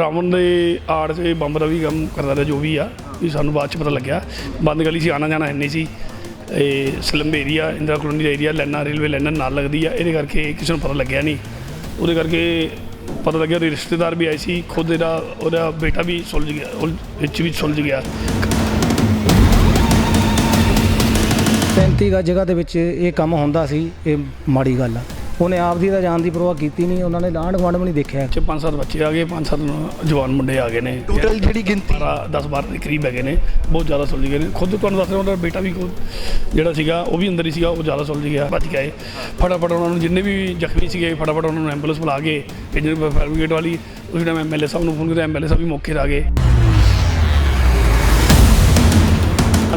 ਰਾਵਣ ਦੇ ਆੜ 'ਤੇ ਬੰਬ ਦਾ ਵੀ ਕੰਮ ਕਰਦਾ ਰਿਹਾ, ਜੋ ਵੀ ਆ ਵੀ ਸਾਨੂੰ ਬਾਅਦ 'ਚ ਪਤਾ ਲੱਗਿਆ। ਬੰਦ ਗਲੀ 'ਚ ਆਣਾ ਜਾਣਾ ਇੰਨੀ ਸੀ। ਇਹ ਸਲਮ ਏਰੀਆ ਇੰਦਰਾ ਕਲੋਨੀ ਦਾ ਏਰੀਆ ਲੈਣਾ ਰੇਲਵੇ ਲਾਈਨਾਂ ਨਾਲ ਲੱਗਦੀ ਆ। ਇਹਦੇ ਕਰਕੇ ਕਿਸੇ ਨੂੰ ਪਤਾ ਲੱਗਿਆ ਨਹੀਂ। ਉਹਦੇ ਕਰਕੇ ਪਤਾ ਲੱਗਿਆ ਉਹਦੇ ਰਿਸ਼ਤੇਦਾਰ ਵੀ ਆਏ ਸੀ, ਖੁਦ ਇਹਦਾ, ਉਹਦਾ ਬੇਟਾ ਵੀ ਸੁਲਝ ਗਿਆ, ਉਹ ਵਿੱਚ ਵੀ ਸੁਲਝ ਗਿਆ। 35 ਗਾ ਜਗ੍ਹਾ ਦੇ ਵਿੱਚ ਇਹ ਕੰਮ ਹੁੰਦਾ ਸੀ, ਇਹ ਮਾੜੀ ਗੱਲ ਆ। ਉਹਨੇ ਆਪ ਦੀ ਤਾਂ ਜਾਨ ਦੀ ਪਰਵਾਹ ਕੀਤੀ ਨਹੀਂ ਉਹਨਾਂ ਨੇ ਲਾਂਢ ਗੁਆਂਢ ਵੀ ਨਹੀਂ ਦੇਖਿਆ। ਚ ਪੰਜ ਸੱਤ ਬੱਚੇ ਆ ਗਏ ਪੰਜ ਸੱਤ ਜਵਾਨ ਮੁੰਡੇ ਆ ਗਏ ਨੇ। ਟੋਟਲ ਜਿਹੜੀ ਗਿਣਤੀ? 10 12 ਦੇ ਕਰੀਬ ਹੈਗੇ ਨੇ ਬਹੁਤ ਜ਼ਿਆਦਾ ਸੁਲਝ ਗਏ ਨੇ। ਖੁਦ ਤੁਹਾਨੂੰ ਦੱਸ ਰਿਹਾ ਉਹਦਾ ਬੇਟਾ ਵੀ ਖੁਦ ਜਿਹੜਾ ਸੀਗਾ ਉਹ ਵੀ ਅੰਦਰ ਹੀ ਸੀਗਾ ਉਹ ਜ਼ਿਆਦਾ ਸੁਲਝ ਗਿਆ ਬਚ ਗਏ ਫਟਾਫਟ ਉਹਨਾਂ ਨੂੰ ਜਿੰਨੇ ਵੀ ਜ਼ਖਮੀ ਸੀਗੇ ਫਟਾਫਟ ਉਹਨਾਂ ਨੂੰ ਐਂਬੂਲੈਂਸ ਬੁਲਾ ਕੇ ਭੇਜਣ ਫਾਇਰ ਬ੍ਰਿਗੇਡ ਵਾਲੀ ਉਸ ਟਾਈਮ ਐਮਐਲਏ ਸਾਹਿਬ ਨੂੰ ਫੋਨ ਕੀਤਾ ਐਮਐਲਏ ਸਾਹਿਬ ਵੀ ਮੌਕੇ 'ਤੇ ਆ ਗਏ।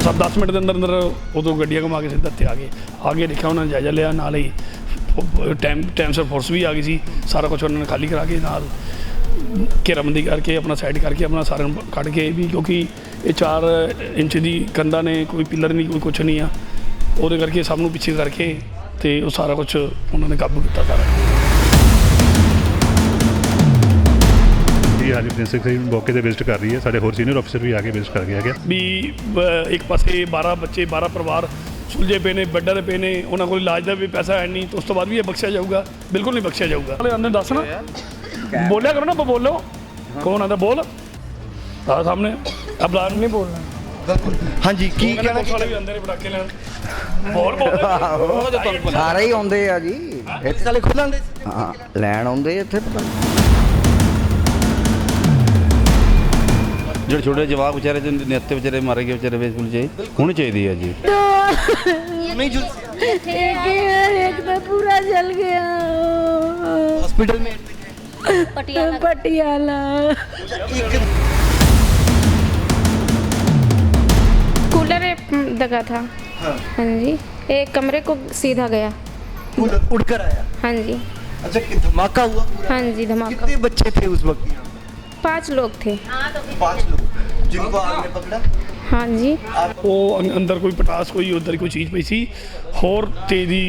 ਸਭ 10 ਮਿੰਟ ਦੇ ਅੰਦਰ ਅੰਦਰ ਉਦੋਂ ਗੱਡੀਆਂ ਘੁਮਾ ਕੇ ਸਿੱਧਾ ਇੱਥੇ ਆ ਗਏ। ਆ ਕੇ ਦੇਖਿਆ ਉਹਨਾਂ ਨੇ ਜਾਇਜ਼ਾ ਲਿਆ ਨਾਲ ਹੀ। ਟਾਈਮ ਟਾਈਮ ਸਰ ਫੋਰਸ ਵੀ ਆ ਗਈ ਸੀ। ਸਾਰਾ ਕੁਝ ਉਹਨਾਂ ਨੇ ਖਾਲੀ ਕਰਾ ਕੇ ਨਾਲ ਘੇਰਾਬੰਦੀ ਕਰਕੇ ਆਪਣਾ ਸਾਈਡ ਕਰਕੇ ਆਪਣਾ ਸਾਰਿਆਂ ਨੂੰ ਕੱਢ ਕੇ ਵੀ ਕਿਉਂਕਿ ਇਹ 4 ਇੰਚ ਦੀ ਕੰਧਾਂ ਨੇ ਕੋਈ ਪਿੱਲਰ ਨਹੀਂ ਕੋਈ ਕੁਝ ਨਹੀਂ ਆ। ਉਹਦੇ ਕਰਕੇ ਸਭ ਨੂੰ ਪਿੱਛੇ ਕਰਕੇ ਤੇ ਉਹ ਸਾਰਾ ਕੁਝ ਉਹਨਾਂ ਨੇ ਕਾਬੂ ਕੀਤਾ ਸਾਰਾ। ਜੀ ਹਾਂਜੀ ਪ੍ਰਿੰਸੀਪਲ ਸੈਕਟਰੀ ਮੌਕੇ ਤੇ ਵਿਜ਼ਿਟ ਕਰ ਰਹੀ ਹੈ। ਸਾਡੇ ਹੋਰ ਸੀਨੀਅਰ ਅਫਸਰ ਵੀ ਆ ਕੇ ਵਿਜ਼ਿਟ ਕਰ ਗਏ ਹੈਗੇ। ਵੀ ਇੱਕ ਪਾਸੇ 12 ਬੱਚੇ 12 ਪਰਿਵਾਰ ਸੁਲਝੇ ਪਏ ਨੇ ਬੈੱਡਾਂ ਦੇ ਪਏ ਨੇ ਉਹਨਾਂ ਕੋਲ ਇਲਾਜ ਦਾ ਵੀ ਪੈਸਾ ਹੈ ਨਹੀਂ ਤੇ ਉਸ ਤੋਂ ਬਾਅਦ ਵੀ ਇਹ ਬਖਸ਼ਿਆ ਜਾਊਗਾ ਬਿਲਕੁਲ ਨਹੀਂ ਬਖਸ਼ਿਆ ਜਾਊਗਾ। ਹਲੇ ਅੰਦਰ ਦੱਸ ਨਾ ਬੋਲਿਆ ਕਰੋ ਨਾ ਬ- ਬੋਲੋ। ਕੌਣ ਆਂਦਾ? ਬੋਲ। ਆ ਸਾਹਮਣੇ ਅਬਲਾਨ ਨਹੀਂ ਬੋਲਣਾ ਹਾਂਜੀ ਕੀ ਕਹਿਣਾ ਵਾਲੇ ਵੀ ਅੰਦਰ ਹੀ ਪਟਾਕੇ ਲੈਣ। ਬੋਲ। ਬੋਲ ਸਾਰੇ ਹੀ ਆਉਂਦੇ ਆ ਜੀ। ਇੱਥੇ ਸਾਲੇ ਖੁੱਲਾਂਦੇ ਹਾਂ ਲੈਣ ਆਉਂਦੇ ਇੱਥੇ ਪਤਾ ਜਿਹੜੇ ਛੋਟੇ ਜਵਾਕ ਵਿਚਾਰੇ ਜਿਹੇ ਨਿਹੱਥੇ ਵਿਚਾਰੇ ਮਾਰੇ ਗਏ ਵਿਚਾਰੇ ਬਿਲਕੁਲ ਜੀ ਹੋਣੀ ਚਾਹੀਦੀ ਹੈ ਜੀ ਨਹੀਂ ਜੁਲ एक एक तो पूरा जल गया हॉस्पिटल में पटियाला कूलर दगा था हाँ जी एक कमरे को सीधा गया उड़ उड़कर आया हाँ जी अच्छा कि धमाका हुआ पूरा हाँ जी धमाका कितने बच्चे थे उस वक्त यहाँ पांच लोग थे पांच लोग जिनको आग ने पकड़ा हाँ जी ਉਹ ਅੰ- ਅੰਦਰ ਕੋਈ ਪਟਾਸ ਕੋਈ ਉਧਰ ਕੋਈ ਚੀਜ਼ ਪਈ ਸੀ ਹੋਰ ਤੇਜ਼ੀ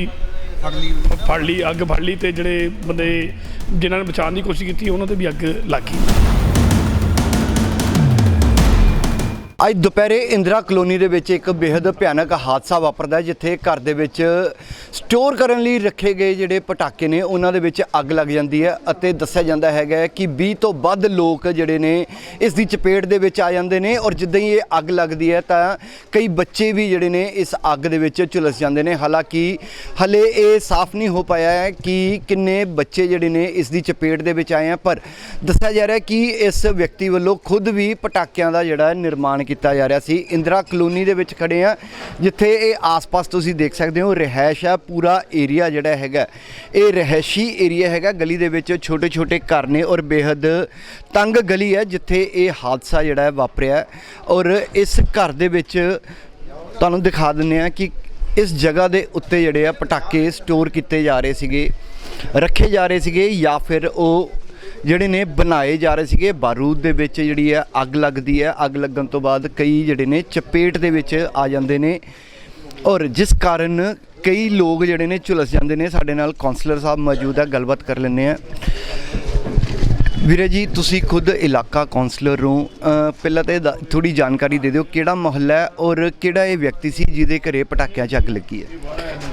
फड़ ली ਫੜ ਲਈ ਅੱਗ ਫੜ ਲਈ ਤੇ ਜਿਹੜੇ ਬੰਦੇ ਜਿਨ੍ਹਾਂ ਨੇ ਬਚਾਉਣ ਦੀ ਕੋਸ਼ਿਸ਼ ਕੀਤੀ ਉਹਨਾਂ ਤੇ ਵੀ ਅੱਗ ਲੱਗ ਗਈ ਅੱਜ ਦੁਪਹਿਰੇ ਇੰਦਰਾ ਕਲੋਨੀ ਦੇ ਵਿੱਚ ਇੱਕ ਬੇहद ਭਿਆਨਕ ਹਾਦਸਾ ਵਾਪਰਦਾ ਜਿੱਥੇ ਘਰ ਦੇ ਵਿੱਚ ਸਟੋਰ ਕਰਨ ਲਈ ਰੱਖੇ ਗਏ ਜਿਹੜੇ ਪਟਾਕੇ ਨੇ, ਉਹਨਾਂ ਦੇ ਵਿੱਚ ਅੱਗ ਲੱਗ ਜਾਂਦੀ ਹੈ ਅਤੇ ਦੱਸਿਆ ਜਾਂਦਾ ਹੈਗਾ ਕਿ 20 ਤੋਂ ਵੱਧ ਲੋਕ ਜਿਹੜੇ ਨੇ ਇਸ ਦੀ ਚਪੇਟ ਦੇ ਵਿੱਚ ਆ ਜਾਂਦੇ ਨੇ ਔਰ ਜਿੱਦਾਂ ਹੀ ਇਹ ਅੱਗ ਲੱਗਦੀ ਹੈ ਤਾਂ ਕਈ ਬੱਚੇ ਵੀ ਜਿਹੜੇ ਨੇ ਇਸ ਅੱਗ ਦੇ ਵਿੱਚ ਝੁਲਸ ਜਾਂਦੇ ਨੇ। ਹਾਲਾਂਕਿ ਹਲੇ ਇਹ ਸਾਫ਼ ਨਹੀਂ ਹੋ ਪਾਇਆ ਹੈ ਕਿ ਕਿੰਨੇ ਬੱਚੇ ਜਿਹੜੇ ਨੇ ਇਸ ਦੀ ਚਪੇਟ ਦੇ ਵਿੱਚ ਆਏ ਆ, ਪਰ ਦੱਸਿਆ ਜਾ ਰਿਹਾ ਕਿ ਇਸ ਵਿਅਕਤੀ ਵੱਲੋਂ ਖੁਦ ਵੀ ਪਟਾਕਿਆਂ ਦਾ ਜਿਹੜਾ ਨਿਰਮਾਣ ਕੀਤਾ ਜਾ ਰਿਹਾ ਸੀ। ਇੰਦਰਾ ਕਲੋਨੀ ਦੇ ਵਿੱਚ ਖੜੇ ਆ ਜਿੱਥੇ ਇਹ ਆਸ-ਪਾਸ ਤੁਸੀਂ ਦੇਖ ਸਕਦੇ ਹੋ ਰਹਿائش ਆ ਪੂਰਾ ਏਰੀਆ ਜਿਹੜਾ ਹੈਗਾ। ਇਹ ਰਹਿਸ਼ੀ ਏਰੀਆ ਹੈਗਾ, ਗਲੀ ਦੇ ਵਿੱਚ ਛੋਟੇ-ਛੋਟੇ ਘਰ ਨੇ ਔਰ ਬੇहद ਤੰਗ ਗਲੀ ਹੈ, ਜਿੱਥੇ ਇਹ ਹਾਦਸਾ ਜਿਹੜਾ ਹੈ ਵਾਪਰਿਆ ਔਰ ਇਸ ਘਰ ਦੇ ਵਿੱਚ ਤੁਹਾਨੂੰ ਦਿਖਾ ਦਿੰਨੇ ਆ ਕਿ ਇਸ ਜਗ੍ਹਾ ਦੇ ਉੱਤੇ ਜਿਹੜੇ ਆ ਪਟਾਕੇ ਸਟੋਰ ਕੀਤੇ ਜਾ ਰਹੇ ਸੀਗੇ, ਰੱਖੇ ਜਾ ਰਹੇ ਸੀਗੇ ਜਾਂ ਫਿਰ ਉਹ ਜਿਹੜੇ ਨੇ ਬਣਾਏ ਜਾ ਰਹੇ ਸੀਗੇ, ਬਾਰੂਦ ਦੇ ਵਿੱਚ ਜਿਹੜੀ ਹੈ, ਅੱਗ ਲੱਗਦੀ ਹੈ। ਅੱਗ ਲੱਗਣ ਤੋਂ ਬਾਅਦ ਕਈ ਜਿਹੜੇ ਨੇ ਚਪੇਟ ਦੇ ਵਿੱਚ ਆ ਜਾਂਦੇ ਨੇ। ਔਰ ਜਿਸ ਕਾਰਨ ਕਈ ਲੋਕ ਜਿਹੜੇ ਨੇ ਝੁਲਸ ਜਾਂਦੇ ਨੇ, ਸਾਡੇ ਨਾਲ ਕਾਉਂਸਲਰ ਸਾਹਿਬ ਮੌਜੂਦ ਹੈ ਗੱਲਬਾਤ ਕਰ ਲੈਂਦੇ ਆ ਵੀਰੇ ਜੀ, ਤੁਸੀਂ ਖੁਦ ਇਲਾਕਾ ਕਾਉਂਸਲਰ ਹੋ। ਪਹਿਲਾਂ ਤਾਂ ਥੋੜੀ ਜਾਣਕਾਰੀ ਦੇ ਦਿਓ, ਕਿਹੜਾ ਮੁਹੱਲਾ ਹੈ ਔਰ ਕਿਹੜਾ ਇਹ ਵਿਅਕਤੀ ਸੀ ਜਿਹਦੇ ਘਰੇ ਪਟਾਕਿਆਂ 'ਚ ਅੱਗ ਲੱਗੀ ਹੈ?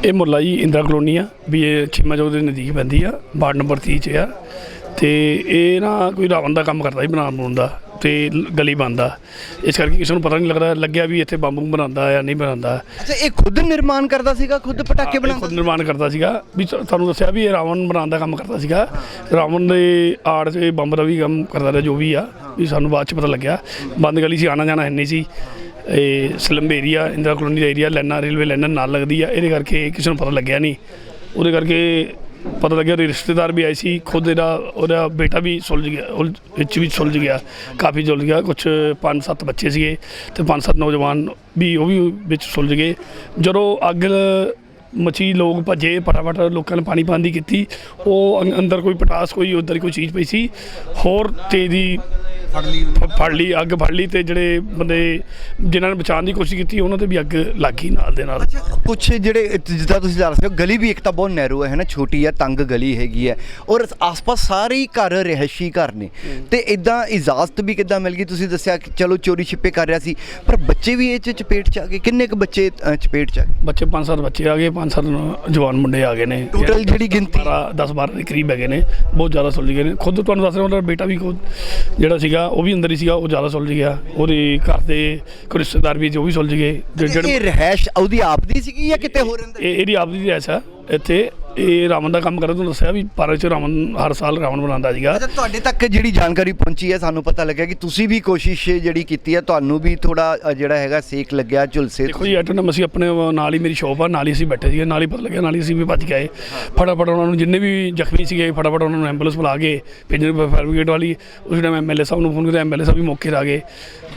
ਇਹ ਮੁਹੱਲਾ ਜੀ ਇੰਦਰਾ ਕਲੋਨੀ ਆ, ਵੀ ਇਹ ਛੀਮਾ ਚੌਕ ਦੇ ਨਜ਼ਦੀਕ ਪੈਂਦੀ ਆ, ਵਾਰਡ ਨੰਬਰ 30 ਚ ਆ। ਤੇ ਇਹ ਨਾ ਕੋਈ ਰਾਵਣ ਦਾ ਕੰਮ ਕਰਦਾ ਸੀ ਬਣਾਉਣ ਬਣਾਉਣ ਦਾ ਤੇ ਗਲੀ ਬੰਦ ਇਸ ਕਰਕੇ ਕਿਸੇ ਨੂੰ ਪਤਾ ਨਹੀਂ ਲੱਗਦਾ ਲੱਗਿਆ ਵੀ ਇੱਥੇ ਬੰਬ ਬੰਬ ਬਣਾਉਂਦਾ ਆ ਨਹੀਂ ਬਣਾਉਂਦਾ। ਅੱਛਾ ਇਹ ਖੁਦ ਨਿਰਮਾਣ ਕਰਦਾ ਸੀਗਾ ਖੁਦ ਪਟਾਕੇ ਇਹ ਬਣਾਉਂਦਾ ਖੁਦ ਨਿਰਮਾਣ ਕਰਦਾ ਸੀਗਾ। ਵੀ ਤੁ- ਤੁਹਾਨੂੰ ਦੱਸਿਆ ਵੀ ਇਹ ਰਾਵਣ ਬਣਾਉਣ ਦਾ ਕੰਮ ਕਰਦਾ ਸੀਗਾ। ਰਾਵਣ ਦੇ ਆੜ ਇਹ ਬੰਬ ਦਾ ਵੀ ਕੰਮ ਕਰਦਾ ਰਿਹਾ ਜੋ ਵੀ ਆ ਵੀ ਸਾਨੂੰ ਬਾਅਦ 'ਚ ਪਤਾ ਲੱਗਿਆ। ਬੰਦ ਗਲੀ 'ਚ ਆਣਾ ਜਾਣਾ ਇੰਨੀ ਸੀ। ਇਹ ਸਲਮ ਏਰੀਆ ਇੰਦਰਾ ਕਲੋਨੀ ਦਾ ਏਰੀਆ ਲੈਣਾ ਰੇਲਵੇ ਲਾਈਨਾਂ ਨਾਲ ਲੱਗਦੀ ਆ। ਇਹਦੇ ਕਰਕੇ ਕਿਸੇ ਨੂੰ ਪਤਾ ਲੱਗਿਆ ਨਹੀਂ। ਉਹਦੇ ਕਰਕੇ ਪਤਾ ਲੱਗਿਆ ਉਹਦੇ ਰਿਸ਼ਤੇਦਾਰ ਵੀ ਆਏ ਸੀ, ਖੁਦ ਇਹਦਾ, ਉਹਦਾ ਬੇਟਾ ਵੀ ਸੁਲਝ ਗਿਆ ਉਲ- ਵਿੱਚ ਵੀ ਸੁਲਝ ਗਿਆ, ਕਾਫੀ ਸੁਲਝ ਗਿਆ ਕੁਝ ਪੰਜ ਸੱਤ ਬੱਚੇ ਸੀਗੇ ਤੇ ਪੰਜ ਸੱਤ ਨੌਜਵਾਨ ਵੀ ਉਹ ਵੀ ਵਿੱਚ ਸੁਲਝ ਗਏ। ਜਦੋਂ ਅੱਗ ਮਚੀ ਲੋਕ ਭੱਜੇ ਫਟਾਫਟ ਲੋਕਾਂ ਨੇ ਪਾਣੀ ਪਾਣ ਦੀ ਕੀਤੀ ਉਹ ਅੰ- ਅੰਦਰ ਕੋਈ ਪਟਾਸ ਕੋਈ ਉਧਰ ਕੋਈ ਚੀਜ਼ ਪਈ ਸੀ ਹੋਰ ਤੇਜ਼ੀ ਫੜ ਲਈ ਫ- ਫੜ ਲਈ ਅੱਗ ਫੜ ਲਈ ਤੇ ਜਿਹੜੇ ਬੰਦੇ ਜਿਨ੍ਹਾਂ ਨੇ ਬਚਾਉਣ ਦੀ ਕੋਸ਼ਿਸ਼ ਕੀਤੀ ਉਹਨਾਂ ਤੇ ਵੀ ਅੱਗ ਲੱਗ ਗਈ ਨਾਲ ਦੇ ਨਾਲ। ਕੁਝ ਜਿਹੜੇ ਜਿੱਦਾਂ ਤੁਸੀਂ ਦੱਸ ਰਹੇ ਹੋ ਗਲੀ ਵੀ ਇੱਕ ਤਾਂ ਬਹੁਤ ਨੈਰੋ ਹੈ ਨਾ? ਛੋਟੀ ਹੈ ਤੰਗ ਗਲੀ ਹੈਗੀ ਹੈ। ਔਰ ਆਸ-ਪਾਸ ਸਾਰੇ ਹੀ ਘਰ ਰਹਿਸ਼ੀ ਘਰ ਨੇ। ਤੇ ਇਦਾਂ ਇਜਾਜ਼ਤ ਵੀ ਕਿੱਦਾਂ ਮਿਲ ਗਈ? ਤੁਸੀਂ ਦੱਸਿਆ ਕਿ ਚਲੋ ਚੋਰੀ ਛਿਪੇ ਕਰ ਰਿਹਾ ਸੀ ਪਰ ਬੱਚੇ ਵੀ ਇਹ ਚ ਚਪੇਟ ਚ ਆ ਗਏ? ਕਿੰਨੇ ਕੁ ਬੱਚੇ ਅ, ਚਪੇਟ ਚ ਆ ਗਏ? ਬੱਚੇ ਪੰਜ ਸੱਤ ਬੱਚੇ ਆ ਗਏ ਪੰਜ ਸੱਤ ਜਵਾਨ ਮੁੰਡੇ ਆ ਗਏ ਨੇ। Total ਜਿਹੜੀ ਗਿਣਤੀ- 10 12 ਦੇ ਕਰੀਬ ਹੈਗੇ ਨੇ। ਬਹੁਤ ਜ਼ਿਆਦਾ ਸੁਲਝ ਗਏ ਨੇ। ਖੁਦ ਤੁਹਾਨੂੰ ਦੱਸ ਰਿਹਾ ਉਹਦਾ ਬੇਟਾ ਵੀ ਖੁਦ ਜਿਹੜਾ ਸੀਗਾ ਉਹ ਵੀ ਅੰਦਰ ਹੀ ਸੀਗਾ ਉਹ ਜ਼ਿਆਦਾ ਸੁਲਝ ਗਿਆ। ਉਹਦੇ ਘਰ ਦੇ ਕੋਈ ਰਿਸ਼ਤੇਦਾਰ ਵੀ ਜੋ ਵੀ ਸੁਲਝ ਗਏ। ਜਿਹੜੇ ਇਹ ਰਹਿਸ਼ ਉਹਦੀ ਆਪ ਦੀ ਸੀਗੀ ਜਾਂ ਕਿਤੇ ਹੋਰ ਇਹ ਇਹਦੀ ਆਪਦੀ ਦੀ ਐਸਾ ਇੱਥੇ ਇਹ ਰਾਵਣ ਦਾ ਕੰਮ ਕਰਦਾ ਤੁਹਾਨੂੰ ਦੱਸਿਆ ਵੀ ਭਾਰਤ ਚ ਰਾਵਣ ਹਰ ਸਾਲ ਰਾਵਣ ਬਣਾਉਂਦਾ ਸੀਗਾ। ਅੱਛਾ ਤੁਹਾਡੇ ਤੱਕ ਜਿਹੜੀ ਜਾਣਕਾਰੀ ਪਹੁੰਚੀ ਹੈ ਸਾਨੂੰ ਪਤਾ ਲੱਗਿਆ ਕਿ ਤੁਸੀਂ ਵੀ ਕੋਸ਼ਿਸ਼ ਜਿਹੜੀ ਕੀਤੀ ਹੈ ਤੁਹਾਨੂੰ ਵੀ ਥੋੜਾ ਜਿਹੜਾ ਹੈਗਾ ਸੇਕ ਲੱਗਿਆ ਝੁਲਸੇ ਦੇਖੋ ਜੀ ਐਟੋਨਮ ਅਸੀਂ ਆਪਣੇ ਨਾਲ ਹੀ ਮੇਰੀ ਸ਼ੋਪ ਆ ਨਾਲ ਹੀ ਅਸੀਂ ਬੈਠੇ ਸੀਗੇ ਨਾਲ ਹੀ ਪਤਾ ਲੱਗਿਆ ਨਾਲ ਹੀ ਅਸੀਂ ਵੀ ਭੱਜ ਆਏ। ਫਟਾਫਟ ਉਹਨਾਂ ਨੂੰ ਜਿੰਨੇ ਵੀ ਜ਼ਖਮੀ ਸੀਗੇ ਫਟਾਫਟ ਉਹਨਾਂ ਨੂੰ ਐਂਬੂਲੈਂਸ ਬੁਲਾ ਕੇ ਭੇਜਣ ਫਾਇਰ ਬ੍ਰਿਗੇਡ ਵਾਲੀ ਉਸ ਟਾਈਮ ਐਮਐਲਏ ਸਾਹਿਬ ਨੂੰ ਫੋਨ ਕੀਤਾ ਐਮਐਲਏ ਸਾਹਿਬ ਵੀ ਮੌਕੇ 'ਤੇ ਆ ਗਏ।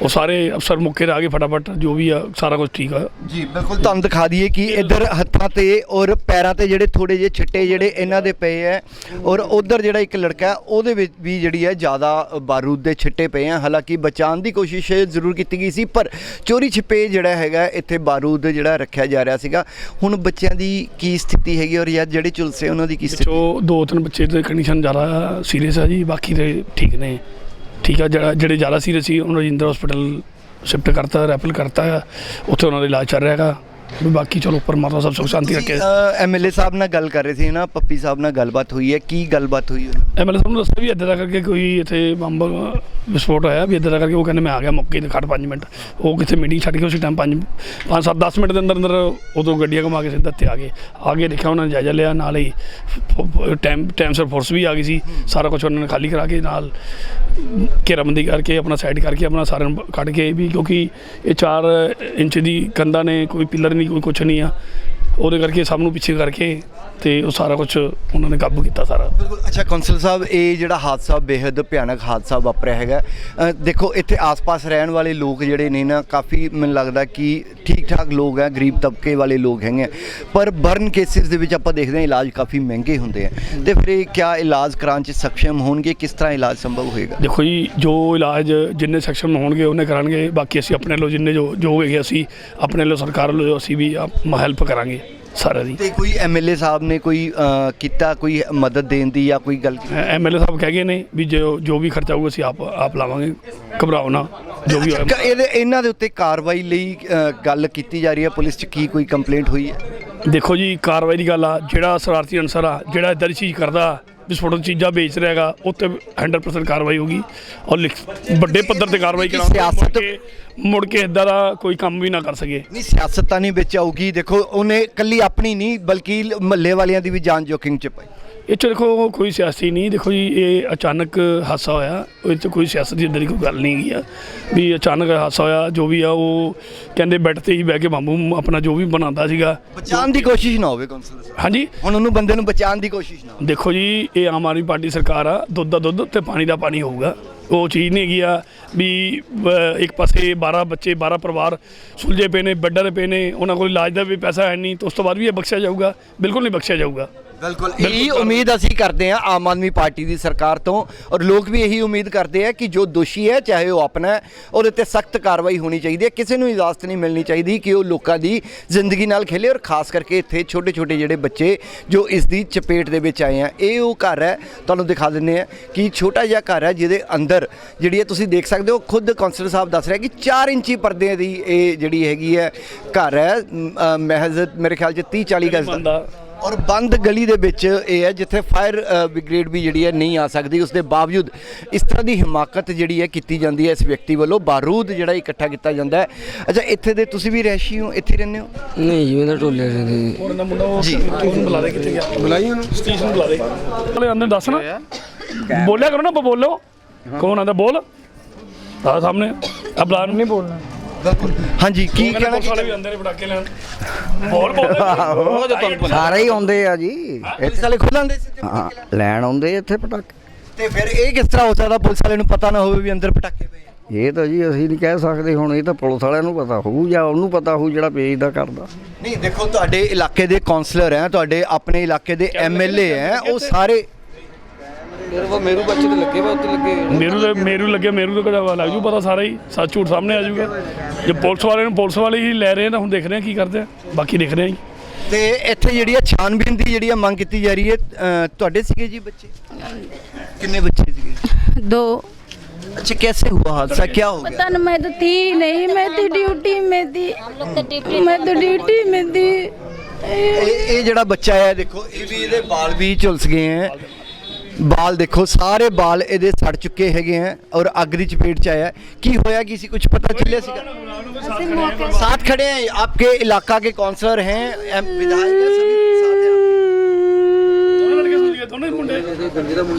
ਉਹ ਸਾਰੇ ਅਫਸਰ ਮੌਕੇ 'ਤੇ ਆ ਗਏ ਫਟਾਫਟ ਜੋ ਵੀ ਆ ਸਾਰਾ ਕੁਝ ਠੀਕ ਆ। ਜੀ ਬਿਲਕੁਲ ਤੁਹਾਨੂੰ ਦਿਖਾ ਦਈਏ ਕਿ ਇੱਧਰ ਹੱਥਾਂ ਤੇ ਔਰ ਪੈਰਾਂ ਤੇ ਜਿਹੜੇ ਥੋੜੇ ਜਿਹੇ ਛਿੱਟੇ ਜਿਹੜੇ ਇਹਨਾਂ ਦੇ ਪਏ ਐ। ਔਰ ਉਧਰ ਜਿਹੜਾ ਇੱਕ ਲੜਕਾ ਹੈ, ਉਹਦੇ ਵਿੱਚ ਵੀ ਜਿਹੜੀ ਹੈ ਜ਼ਿਆਦਾ ਬਾਰੂਦ ਦੇ ਛਿੱਟੇ ਪਏ ਆ ਹਾਲਾਂਕਿ ਬਚਾਉਣ ਦੀ ਕੋਸ਼ਿਸ਼ ਜ਼ਰੂਰ ਕੀਤੀ ਗਈ ਸੀ ਪਰ ਚੋਰੀ ਛਿਪੇ ਜਿਹੜਾ ਹੈਗਾ ਇੱਥੇ ਬਾਰੂਦ ਜਿਹੜਾ ਰੱਖਿਆ ਜਾ ਰਿਹਾ ਸੀਗਾ। ਹੁਣ ਬੱਚਿਆਂ ਦੀ ਕੀ ਸਥਿਤੀ ਹੈਗੀ ਔਰ ਯਾਰ ਜਿਹੜੇ ਝੁਲਸੇ ਉਹਨਾਂ ਦੀ ਕੀ ਸਥਿਤੀ? ਵਿੱਚੋਂ ਦੋ ਤਿੰਨ ਬੱਚੇ ਦੀ ਕੰਡੀਸ਼ਨ ਜ਼ਿਆਦਾ ਸੀਰੀਅਸ ਆ ਜੀ ਬਾਕੀ ਦੇ ਠੀਕ ਨੇ। ਠੀਕ ਆ ਜਿਹੜਾ ਜਿਹੜੇ ਜ਼ਿਆਦਾ ਸੀਰੀਅਸ ਸੀ ਉਹਨਾਂ ਨੂੰ ਰਜਿੰਦਰ ਹਸਪੀਟਲ ਸ਼ਿਫਟ ਕਰਤਾ ਰੈਫਰ ਕਰਤਾ ਉੱਥੇ ਉਹਨਾਂ ਦਾ ਇਲਾਜ ਚੱਲ ਰਿਹਾ ਹੈਗਾ। ਵੀ ਬਾਕੀ ਚਲੋ ਪਰਮਾਤਮਾ ਸਭ ਸੁਖ ਸ਼ਾਂਤੀ ਰੱਖੇ। ਐਮਐਲਏ ਸਾਹਿਬ ਨਾਲ ਗੱਲ ਕਰ ਰਹੇ ਸੀ ਨਾ ਪੱਪੀ ਸਾਹਿਬ ਨਾਲ ਗੱਲਬਾਤ ਹੋਈ ਹੈ। ਕੀ ਗੱਲਬਾਤ ਹੋਈ ਉਹਨਾਂ? ਐਮਐਲਏ ਸਾਹਿਬ ਨੂੰ ਦੱਸਿਆ ਵੀ ਇੱਦਾਂ ਦਾ ਕਰਕੇ ਕੋਈ ਇੱਥੇ ਬੰਬ ਵਿਸਫੋਟ ਹੋਇਆ ਵੀ ਇੱਦਾਂ ਦਾ ਕਰਕੇ ਉਹ ਕਹਿੰਦੇ ਮੈਂ ਆ ਗਿਆ ਮੌਕੇ ਤੇ ਖੜ 5 ਮਿੰਟ। ਉਹ ਕਿਤੇ ਮੀਟਿੰਗ ਛੱਡ ਕੇ ਉਸੇ ਟਾਈਮ 5 5 7 10 ਮਿੰਟ ਦੇ ਅੰਦਰ ਅੰਦਰ ਉਦੋਂ ਗੱਡੀਆਂ ਘੁਮਾ ਕੇ ਸਿੱਧਾ ਇੱਥੇ ਆ ਗਏ। ਆ ਕੇ ਦੇਖਿਆ ਉਹਨਾਂ ਨੇ ਜਾਇਜ਼ਾ ਲਿਆ ਨਾਲ ਹੀ ਟਾਈਮ ਟਾਈਮ ਸਰ ਫੋਰਸ ਵੀ ਆ ਗਈ ਸੀ। ਸਾਰਾ ਕੁਝ ਉਹਨਾਂ ਨੇ ਖਾਲੀ ਕਰਾ ਕੇ ਨਾਲ ਘੇਰਾਬੰਦੀ ਕਰਕੇ ਆਪਣਾ ਸਾਈਡ ਕਰਕੇ ਆਪਣਾ ਸਾਰਿਆਂ ਨੂੰ ਕੱਢ ਕੇ ਵੀ ਕਿਉਂਕਿ ਇਹ 4 ਇੰਚ ਦੀ ਕੰਧਾਂ ਨੇ ਕੋਈ ਪਿੱਲਰ ਨਹੀਂ ਕੋਈ ਕੁਝ ਨਹੀਂ ਆ। ਉਹਦੇ ਕਰਕੇ ਸਭ ਨੂੰ ਪਿੱਛੇ ਕਰਕੇ ਤੇ ਉਹ ਸਾਰਾ ਕੁਝ ਉਹਨਾਂ ਨੇ ਕਾਬੂ ਕੀਤਾ ਸਾਰਾ। ਬਿਲਕੁਲ। ਅੱਛਾ ਕੌਂਸਲ ਸਾਹਿਬ ਇਹ ਜਿਹੜਾ ਹਾਦਸਾ ਬੇहद ਭਿਆਨਕ ਹਾਦਸਾ ਵਾਪਰਿਆ ਹੈਗਾ ਦੇਖੋ ਇੱਥੇ ਆਸ-ਪਾਸ ਰਹਿਣ ਵਾਲੇ ਲੋਕ ਜਿਹੜੇ ਨੇ ਨਾ ਕਾਫੀ ਮੈਨੂੰ ਲੱਗਦਾ ਕਿ ਠੀਕ-ਠਾਕ ਲੋਕ ਹੈ ਗਰੀਬ ਤਬਕੇ ਵਾਲੇ ਲੋਕ ਹੈਗੇ ਆ। ਪਰ ਬਰਨ ਕੇਸਿਸ ਦੇ ਵਿੱਚ ਆਪਾਂ ਦੇਖਦੇ ਹਾਂ ਇਲਾਜ ਕਾਫੀ ਮਹਿੰਗੇ ਹੁੰਦੇ ਆ। ਤੇ ਫਿਰ ਇਹ ਕਿਆ ਇਲਾਜ ਕਰਾਉਣ 'ਚ ਸક્ષਮ ਹੋਣਗੇ ਕਿਸ ਤਰ੍ਹਾਂ ਇਲਾਜ ਸੰਭਵ ਹੋਏਗਾ? ਦੇਖੋ ਜੀ ਜੋ ਇਲਾਜ ਜਿੰਨੇ ਸਖਸ਼ਮ ਹੋਣਗੇ ਉਹਨੇ ਕਰਾਂਗੇ ਬਾਕੀ ਅਸੀਂ ਆਪਣੇ ਵੱਲੋਂ ਜਿੰਨੇ ਜੋ ਜੋ ਹੋਏਗੇ ਅਸੀਂ ਆਪਣੇ ਵੱਲੋਂ ਸਰਕਾਰ ਵੱਲੋਂ ਅਸੀਂ ਵੀ ਹੈਲਪ ਕਰਾਂਗੇ। ਸਾਰਿਆਂ ਦੀ। ਤੇ ਕੋਈ ਐਮਐਲਏ ਸਾਹਿਬ ਨੇ ਕੋਈ ਕੀਤਾ ਕੋਈ ਮਦਦ ਦੇਣ ਦੀ ਜਾਂ ਕੋਈ ਗੱਲ ਐਮਐਲਏ ਸਾਹਿਬ ਕਹਿ ਗਏ ਨੇ ਵੀ ਜੋ ਜੋ ਵੀ ਖਰਚਾ ਹੋਊਗਾ ਅਸੀਂ ਆਪ ਆਪ ਲਾਵਾਂਗੇ। ਘਬਰਾਓ ਨਾ ਜੋ ਵੀ ਹੋਇਆ। ਕ- ਇਹਦੇ ਇਹਨਾਂ ਦੇ ਉੱਤੇ ਕਾਰਵਾਈ ਲਈ ਗੱਲ ਕੀਤੀ ਜਾ ਰਹੀ ਹੈ ਪੁਲਿਸ 'ਚ ਕੀ ਕੋਈ ਕੰਪਲੇਂਟ ਹੋਈ ਹੈ? ਦੇਖੋ ਜੀ ਕਾਰਵਾਈ ਦੀ ਗੱਲ ਆ ਜਿਹੜਾ ਸ਼ਰਾਰਤੀ ਅਨਸਰ ਆ ਜਿਹੜਾ ਇਦਾਂ ਦੀ ਚੀਜ਼ ਕਰਦਾ ਵਿਸਫੋਟਕ ਚੀਜ਼ਾਂ ਵੇਚ ਰਿਹਾ ਹੈਗਾ ਉੱਤੇ 100% ਕਾਰਵਾਈ ਹੋਗੀ ਔਰ ਲਿਖ- ਵੱਡੇ ਪੱਧਰ ਤੇ ਕਾਰਵਾਈ ਕਰਾਂਗੇ ਸਿਆਸਤ- ਮੁੜ ਕੇ ਇਦਾਂ ਦਾ ਕੋਈ ਕੰਮ ਵੀ ਨਾ ਕਰ ਸਕੇ। ਨਹੀਂ ਸਿਆਸਤ ਤਾਂ ਨਹੀਂ ਵਿੱਚ ਆਊਗੀ। ਦੇਖੋ ਉਹਨੇ ਕੱਲੀ ਆਪਣੀ ਨਹੀਂ ਬਲਕਿ ਮਹੱਲੇ ਵਾਲਿਆਂ ਦੀ ਵੀ ਜਾਨ ਜੋਖਿਮ 'ਚ ਪਾਈ। ਇਹ 'ਚ ਦੇਖੋ ਕੋਈ ਸਿਆਸੀ ਨਹੀਂ। ਦੇਖੋ ਜੀ ਇਹ ਅਚਾਨਕ ਹਾਦਸਾ ਹੋਇਆ। ਉਹ 'ਚ ਕੋਈ ਸਿਆਸਤ ਦੀ ਇੱਦਾਂ ਦੀ ਕੋਈ ਗੱਲ ਨਹੀਂ ਹੈਗੀ ਆ। ਵੀ ਅਚਾਨਕ ਹਾਦਸਾ ਹੋਇਆ ਜੋ ਵੀ ਆ ਉਹ ਕਹਿੰਦੇ ਬੈੱਡ ਤੇ ਹੀ ਬਹਿ ਕੇ ਬੰਬੂ ਆਪਣਾ ਜੋ ਵੀ ਬਣਾਉਂਦਾ ਸੀਗਾ। ਬਚਾਉਣ ਦੀ ਕੋਸ਼ਿਸ਼ ਨਾ ਹੋਵੇ ਕੌਂਸਲਰ ਸਾਹਿਬ। ਹਾਂਜੀ? ਹੁਣ ਉਹਨੂੰ ਬੰਦੇ ਨੂੰ ਬਚਾਉਣ ਦੀ ਕੋਸ਼ਿਸ਼ ਨਾ ਦੇਖੋ ਜੀ ਇਹ ਆਮ ਆਦਮੀ ਪਾਰਟੀ ਸਰਕਾਰ ਆ। ਦੁੱਧ ਦਾ ਦੁੱਧ ਤੇ ਪਾਣੀ ਦਾ ਪਾਣੀ ਹੋਊਗਾ। ਉਹ ਚੀਜ਼ ਨਹੀਂ ਹੈਗੀ ਆ ਵੀ ਇੱਕ ਪਾਸੇ 12 ਬੱਚੇ 12 ਪਰਿਵਾਰ ਸੁਲਝੇ ਪਏ ਨੇ, ਬੈੱਡਾਂ ਦੇ ਪਏ ਨੇ, ਉਹਨਾਂ ਕੋਲ ਇਲਾਜ ਦਾ ਵੀ ਪੈਸਾ ਹੈ ਨਹੀਂ, ਤਾਂ ਉਸ ਤੋਂ ਬਾਅਦ ਵੀ ਇਹ ਬਖਸ਼ਿਆ ਜਾਊਗਾ, ਬਿਲਕੁਲ ਨਹੀਂ ਬਖਸ਼ਿਆ ਜਾਊਗਾ। ਬਿਲਕੁਲ ਇਹੀ ਉਮੀਦ ਅਸੀਂ ਕਰਦੇ ਹਾਂ ਆਮ ਆਦਮੀ ਪਾਰਟੀ ਦੀ ਸਰਕਾਰ ਤੋਂ ਔਰ ਲੋਕ ਵੀ ਇਹੀ ਉਮੀਦ ਕਰਦੇ ਆ ਕਿ ਜੋ ਦੋਸ਼ੀ ਹੈ ਚਾਹੇ ਉਹ ਆਪਣਾ ਹੈ ਉਹਦੇ ਤੇ ਸਖਤ ਕਾਰਵਾਈ ਹੋਣੀ ਚਾਹੀਦੀ ਹੈ। ਕਿਸੇ ਨੂੰ ਇਜਾਜ਼ਤ ਨਹੀਂ ਮਿਲਣੀ ਚਾਹੀਦੀ ਕਿ ਉਹ ਲੋਕਾਂ ਦੀ ਜ਼ਿੰਦਗੀ ਨਾਲ ਖੇਲੇ ਔਰ ਖਾਸ ਕਰਕੇ ਇੱਥੇ ਛੋਟੇ ਛੋਟੇ ਜਿਹੜੇ ਬੱਚੇ ਜੋ ਇਸ ਦੀ ਚਪੇਟ ਦੇ ਵਿੱਚ ਆਏ ਆ। ਇਹ ਉਹ ਘਰ ਹੈ ਤੁਹਾਨੂੰ ਦਿਖਾ ਦਿੰਦੇ ਆ ਕਿ ਛੋਟਾ ਜਿਹਾ ਘਰ ਹੈ ਜਿਹਦੇ ਅੰਦਰ ਜਿਹੜੀ ਹੈ ਤੁਸੀਂ ਦੇਖ ਸਕਦੇ ਹੋ ਖੁਦ ਕਾਉਂਸਲਰ ਸਾਹਿਬ ਦੱਸ ਰਿਹਾ ਕਿ 4 ਇੰਚੀ ਪਰਦੇ ਦੀ ਇਹ ਜਿਹੜੀ ਹੈਗੀ ਹੈ ਘਰ ਹੈ। ਅ, ਮਹਿਜ਼ ਮੇਰੇ ਖਿਆਲ 'ਚ 30 40 ਗਜ਼ ਦਾ। ਔਰ ਬੰਦ ਗਲੀ ਦੇ ਵਿੱਚ ਇਹ ਹੈ ਜਿੱਥੇ ਫਾਇਰ ਬ੍ਰਿਗੇਡ ਵੀ ਜਿਹੜੀ ਹੈ ਨਹੀਂ ਆ ਸਕਦੀ। ਉਸ ਦੇ ਬਾਵਜੂਦ ਇਸ ਤਰ੍ਹਾਂ ਦੀ ਹਿਮਾਕਤ ਜਿਹੜੀ ਹੈ ਕੀਤੀ ਜਾਂਦੀ ਹੈ ਇਸ ਵਿਅਕਤੀ ਵੱਲੋਂ। ਬਾਰੂਦ ਜਿਹੜਾ ਇਕੱਠਾ ਕੀਤਾ ਜਾਂਦਾ ਹੈ। ਅੱਛਾ ਇੱਥੇ ਦੇ ਤੁਸੀਂ ਵੀ ਰਹਿਸ਼ੀ ਹੋ? ਇੱਥੇ ਰਹਿੰਦੇ ਹੋ? ਨਹੀਂ ਜੀ ਉਹਦਾ ਟੋਲੇ ਰਹਿੰਦੇ ਜੀ ਉਹਨਾਂ ਦਾ ਮੁੰਡਾ ਉਹ ਉਹਨੂੰ ਬੁਲਾ ਦੇ ਕਿੱਥੇ ਗਿਆ? ਬੁਲਾਈ ਉਹਨੂੰ। ਸਟੇਸ਼ਨ ਨੂੰ ਬੁਲਾ ਦੇ ਚਲੇ ਅੰਦਰ ਦੱਸ ਨਾ। ਬੋਲਿਆ ਕਰੋ ਨਾ ਬੋਲੋ। ਕੌਣ ਆਂਦਾ? ਬੋਲ। ਆ ਸਾਹਮਣੇ। ਆ ਬੁਲਾ ਨਹੀਂ ਬੋਲਣਾ। ਹਾਂਜੀ ਕੀ ਕੀ ਕਹਿਣਾ ਵਾਲੇ ਵੀ ਅੰਦਰ ਹੀ ਪਟਾਕੇ ਲੈਣ। ਬੋਲ ਬੋਲ ਸਾਰੇ ਹੀ ਆਉਂਦੇ ਆ ਜੀ। ਪੁਲਿਸ ਵਾਲੇ ਖੁਦ ਆਉਂਦੇ ਸੀ ਹਾਂ ਲੈਣ ਆਉਂਦੇ ਇੱਥੇ ਪਟਾਕੇ। ਤੇ ਫਿਰ ਇਹ ਕਿਸ ਤਰ੍ਹਾਂ ਹੋ ਸਕਦਾ ਪੁਲਿਸ ਵਾਲੇ ਨੂੰ ਪਤਾ ਨਾ ਹੋਵੇ ਵੀ ਅੰਦਰ ਪਟਾਕੇ ਪਏ ਇਹ ਤਾਂ ਜੀ ਅਸੀਂ ਨਹੀਂ ਕਹਿ ਸਕਦੇ ਹੁਣ ਇਹ ਤਾਂ ਪੁਲਿਸ ਵਾਲਿਆਂ ਨੂੰ ਪਤਾ ਹੋਊ ਜਾਂ ਉਹਨੂੰ ਪਤਾ ਹੋਊ ਜਿਹੜਾ ਵੇਚਦਾ ਕਰਦਾ। ਨਹੀਂ ਦੇਖੋ ਤੁਹਾਡੇ ਇਲਾਕੇ ਦੇ ਕਾਉਂਸਲਰ ਹੈ ਤੁਹਾਡੇ ਆਪਣੇ ਇਲਾਕੇ ਦੇ ਐਮਐਲਏ ਹੈ ਉਹ ਸਾਰੇ ਮੇਰੂ ਬੱਚੇ ਤੇ ਲੱਗੇ ਵਾ ਉੱਤੇ ਲੱਗੇ ਮੇਰੂ ਦੇ ਮੇਰੂ ਲੱਗਿਆ ਮੇਰੂ ਦਾ ਕਿਹੜਾ ਲੱਗ ਜੂ ਪਤਾ ਸਾਰਾ ਹੀ ਸੱਚ ਝੂਠ ਸਾਹਮਣੇ ਆ ਜਾਊਗਾ ਜੇ ਪੁਲਿਸ ਵਾਲੇ ਨੂੰ ਪੁਲਿਸ ਵਾਲੇ ਹੀ ਲੈ ਰਹੇ ਨੇ ਹੁਣ ਦੇਖ ਰਹੇ ਆ ਕੀ ਕਰਦੇ ਆ ਬਾਕੀ ਦੇਖ ਰਹੇ ਆ ਜੀ ਤੇ ਇੱਥੇ ਜਿਹੜੀ ਆ ਛਾਨਬੀਨ ਦੀ ਜਿਹੜੀ ਆ ਮੰਗ ਕੀਤੀ ਜਾ ਰਹੀ ਹੈ ਅ, ਤੁਹਾਡੇ ਸੀਗੇ ਜੀ ਬੱਚੇ ਕਿੰਨੇ ਬੱਚੇ ਸੀਗੇ दो अच्छा कैसे हुआ हादसा क्या हो गया पता न मैं तो थी नहीं मैं तो ड्यूटी में थी मैं तो ड्यूटी में थी ਇਹ ਇਹ ਜਿਹੜਾ ਬੱਚਾ ਹੈ ਦੇਖੋ ਇਹ ਵੀ ਇਹਦੇ ਵਾਲ ਵੀ ਝੁਲਸ ਗਏ ਹੈ ਬਾਲ ਦੇਖੋ ਸਾਰੇ ਬਾਲ ਇਹਦੇ ਸੜ ਚੁੱਕੇ ਹੈਗੇ ਹੈ ਔਰ ਅੱਗ ਦੀ ਚਪੇਟ ਚ ਆਇਆ ਹੈ। ਕੀ ਹੋਇਆ ਕਿਸੇ ਕੁਝ ਪਤਾ ਚੱਲਿਆ ਸੀਗਾ साथ खड़े हैं आपके इलाका के काउंसलर हैं एम विधायक हैं, सभी साथ हैं आपके। ਦੋਨੇ ਲੜਕੇ ਸੁਣ ਗਏ ਦੋਨੇ ਮੁੰਡੇ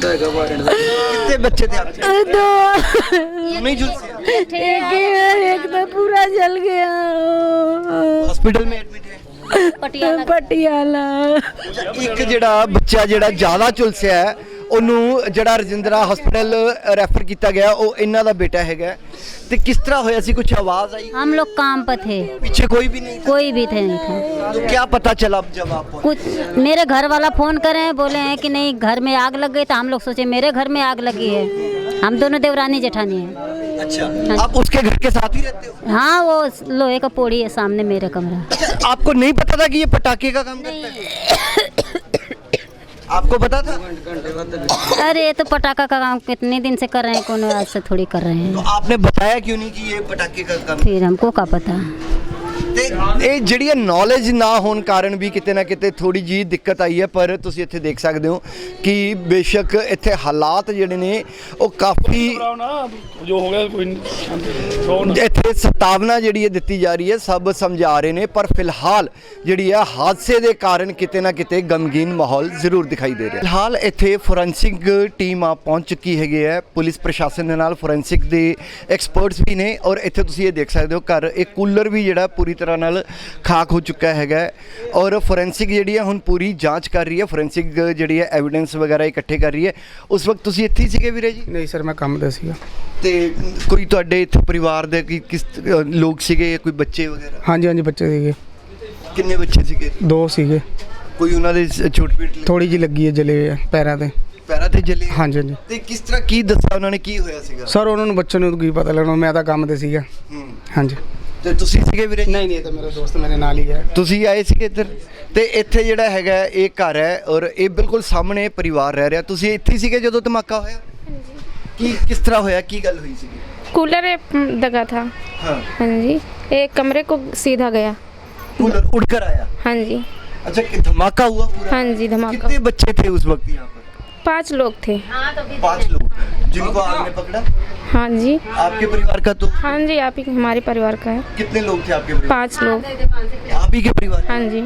कितने बच्चे थे आपके दो नहीं झुलसे एक एक तो पूरा जल गया हॉस्पिटल में एडमिट है पटियाला ਇੱਕ ਜਿਹੜਾ ਬੱਚਾ ਜਿਹੜਾ ਜ਼ਿਆਦਾ ਝੁਲਸਿਆ ਹੈ ਉਹਨੂੰ ਜਿਹੜਾ ਰਜਿੰਦਰਾ ਹਸਪੀਟਲ ਰੈਫਰ ਕੀਤਾ ਗਿਆ ਉਹ ਇਹਨਾਂ ਦਾ ਬੇਟਾ ਹੈਗਾ ਤੇ ਕਿਸ ਤਰ੍ਹਾਂ ਹੋਇਆ ਸੀ ਕੁਝ ਆਵਾਜ਼ आई हम लोग काम पर थे पीछे कोई भी नहीं था कोई भी थे नहीं था तो क्या पता चला जब आप पहुंचे? कुछ मेरे घर वाला फोन करे हैं बोले हैं कि नहीं घर में आग लग गई तो हम लोग सोचे मेरे घर में आग लगी है हम दोनों देवरानी जेठानी हैं अच्छा आप उसके घर के साथ ही रहते हो हाँ वो लोहे का पोड़ी है सामने मेरे कमरा आपको नहीं पता था कि ये पटाखे का काम करता है आपको पता था अरे ये तो पटाखा का काम कितने दिन से कर रहे हैं कौन आज से थोड़ी कर रहे तो हैं आपने बताया क्यों नहीं कि ये पटाखे का काम फिर हमको क्या पता ਤੇ ਇਹ ਜਿਹੜੀ ਨੌਲੇਜ ਨਾ ਹੋਣ ਕਾਰਨ ਵੀ ਕਿਤੇ ਨਾ ਕਿਤੇ ਥੋੜੀ ਜੀ ਦਿੱਕਤ ਆਈ ਹੈ ਪਰ ਤੁਸੀਂ ਇੱਥੇ ਦੇਖ ਸਕਦੇ ਹੋ ਕਿ ਬੇਸ਼ੱਕ ਇੱਥੇ ਹਾਲਾਤ ਜਿਹੜੇ ਨੇ ਉਹ ਕਾਫੀ ਜੋ ਹੋ ਗਿਆ ਕੋਈ ਇੱਥੇ ਸਤਾਵਨਾ ਜਿਹੜੀ ਹੈ ਦਿੱਤੀ ਜਾ ਰਹੀ ਹੈ ਸਭ ਸਮਝਾ ਰਹੇ ਨੇ ਪਰ ਫਿਲਹਾਲ ਜਿਹੜੀ ਹੈ ਹਾਦਸੇ ਦੇ ਕਾਰਨ ਕਿਤੇ ਨਾ ਕਿਤੇ ਗਮਗੀਨ ਮਾਹੌਲ ਜ਼ਰੂਰ ਦਿਖਾਈ ਦੇ ਰਿਹਾ ਫਿਲਹਾਲ ਇੱਥੇ ਫੋਰੈਂਸਿਕ ਟੀਮ ਆ ਪਹੁੰਚ ਚੁੱਕੀ ਹੈਗੀ ਹੈ ਪੁਲਿਸ ਪ੍ਰਸ਼ਾਸਨ ਦੇ ਨਾਲ ਫੋਰੈਂਸਿਕ ਦੇ ਐਕਸਪਰਟਸ ਵੀ ਨੇ ਔਰ ਇੱਥੇ ਤੁਸੀਂ ਇਹ ਦੇਖ ਸਕਦੇ ਹੋ ਘਰ ਇਹ ਕੂਲਰ ਵੀ ਜਿਹੜਾ ਪੂਰੀ ਤਰ੍ਹਾਂ ਨਾਲ ਖਾਕ ਹੋ ਚੁੱਕਾ ਹੈਗਾ ਔਰ ਫੋਰੈਂਸਿਕ ਜਿਹੜੀ ਹੈ ਹੁਣ ਪੂਰੀ ਜਾਂਚ ਕਰ ਰਹੀ ਹੈ। ਫੋਰੈਂਸਿਕ ਜਿਹੜੀ ਹੈ ਐਵੀਡੈਂਸ ਵਗੈਰਾ ਇਕੱਠੇ ਕਰ ਰਹੀ ਹੈ। ਉਸ ਵਕਤ ਤੁਸੀਂ ਇੱਥੇ ਹੀ ਸੀਗੇ ਵੀਰੇ ਜੀ? ਨਹੀਂ ਸਰ ਮੈਂ ਕੰਮ ਤੇ ਸੀਗਾ। ਤੇ ਕੋਈ ਤੁਹਾਡੇ ਇੱਥੇ ਪਰਿਵਾਰ ਦੇ ਕੀ ਕਿਸ ਲੋਕ ਸੀਗੇ ਕੋਈ ਬੱਚੇ ਵਗੈਰਾ? ਹਾਂਜੀ ਹਾਂਜੀ ਬੱਚੇ ਸੀਗੇ। ਕਿੰਨੇ ਬੱਚੇ ਸੀਗੇ? ਦੋ ਸੀਗੇ। ਕੋਈ ਉਹਨਾਂ ਦੇ ਚੋਟ ਪੀਟ? ਥੋੜੀ ਜਿਹੀ ਲੱਗੀ ਹੈ ਜਲੇ ਪੈਰਾਂ ਤੇ। ਪੈਰਾਂ ਤੇ ਜਲੇ ਹਾਂਜੀ ਹਾਂਜੀ। ਤੇ ਕਿਸ ਤਰ੍ਹਾਂ ਕੀ ਦੱਸਿਆ ਉਹਨਾਂ ਨੇ? ਕੀ ਹੋਇਆ ਸੀਗਾ? ਸਰ ਉਹਨਾਂ ਨੂੰ ਬੱਚੇ ਨੂੰ ਕੀ ਪਤਾ ਲੱਗਣਾ ਮੈਂ ਤਾਂ ਕੰਮ ਤੇ ਸੀਗਾ। ਹਾਂਜੀ। ਤੇ ਤੁਸੀਂ ਸੀਗੇ ਵੀਰੇ ਜੀ? ਨਹੀਂ ਨਹੀਂ ਇਹ ਤਾਂ ਮੇਰਾ ਦੋਸਤ ਮੇਰੇ ਨਾਲ ਹੀ ਹੈ ਤੁਸੀਂ ਆਏ ਸੀਗੇ ਇੱਧਰ ਤੇ ਇੱਥੇ ਜਿਹੜਾ ਹੈਗਾ ਇਹ ਘਰ ਹੈ ਔਰ ਇਹ ਬਿਲਕੁਲ ਸਾਹਮਣੇ ਪਰਿਵਾਰ ਰਹਿ ਰਿਹਾ ਤੁਸੀਂ ਇੱਥੇ ਹੀ ਸੀਗੇ ਜਦੋਂ ਧਮਾਕਾ ਹੋਇਆ ਕੀ ਕਿਸ ਤਰ੍ਹਾਂ ਹੋਇਆ ਕੀ ਗੱਲ ਹੋਈ ਸੀਗੀ कूलर हम्म, दगा था हाँ हाँ जी एक कमरे को सीधा गया कूलर उड़कर आया हाँ जी अच्छा कि धमाका हुआ पूरा हाँ जी धमाका कितने बच्चे थे उस वक्त यहाँ पर पांच लोग थे पांच लोग जिनको आग ने पकड़ा? हाँ जी। आपके परिवार का तो हाँ जी आप ही हमारे परिवार का है। कितने लोग थे आपके पाँच लोग। आप ही के परिवार? हाँ जी।